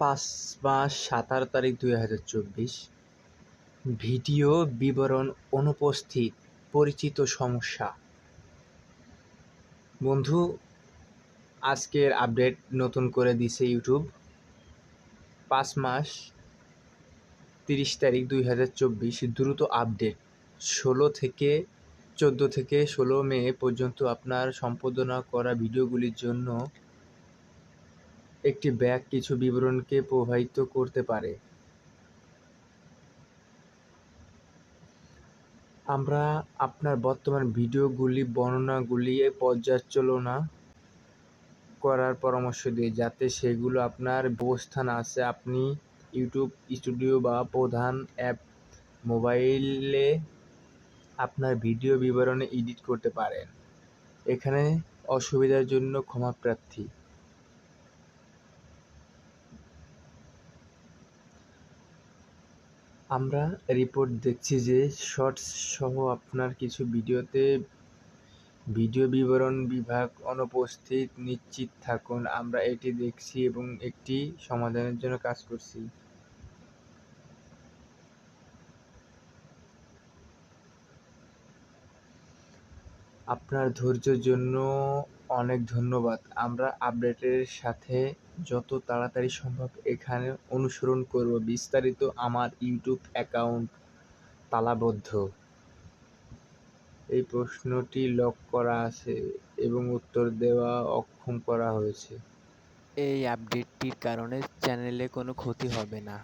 পাঁচ মাস সাতারো তারিখ দুই হাজার চব্বিশ। ভিডিও বিবরণ, অনুপস্থিত, পরিচিত সমস্যা। বন্ধু, আজকের আপডেট নতুন করে দিছে ইউটিউব। পাঁচ মাস, তিরিশ তারিখ দুই হাজার চব্বিশ, দ্রুত আপডেট। ষোলো থেকে, চোদ্দ থেকে ষোলো মে পর্যন্ত আপনার সম্পাদনা করা ভিডিওগুলির জন্য একটি ব্যাগ কিছু বিবরণকে প্রভাবিত করতে পারে। আমরা আপনার বর্তমান ভিডিওগুলি, বর্ণনাগুলি, পর্যালোচনা করার পরামর্শ দিই যাতে সেগুলো আপনার অবস্থান আছে। আপনি ইউটিউব স্টুডিও বা প্রধান অ্যাপ মোবাইলে আপনার ভিডিও বিবরণে এডিট করতে পারেন। এখানে অসুবিধার জন্য ক্ষমাপ্রার্থী আমরা রিপোর্ট দেখছি যে শর্টস সহ আপনার কিছু ভিডিওতে ভিডিও বিবরণ বিভাগ অনুপস্থিত, নিশ্চিত থাকুন। আমরা এটি দেখছি এবং একটি সমাধানের জন্য কাজ করছি। আপনার ধৈর্যের জন্য অনেক ধন্যবাদ। আমরা আপডেটের সাথে যত তাড়াতাড়ি সম্ভব এখানে অনুসরণ করব। বিস্তারিত আমার ইউটিউব অ্যাকাউন্ট তালাবদ্ধ। এই প্রশ্নটি লক করা আছে এবং উত্তর দেওয়া অক্ষম করা হয়েছে। এই আপডেটটির কারণে চ্যানেলে কোনো ক্ষতি হবে না।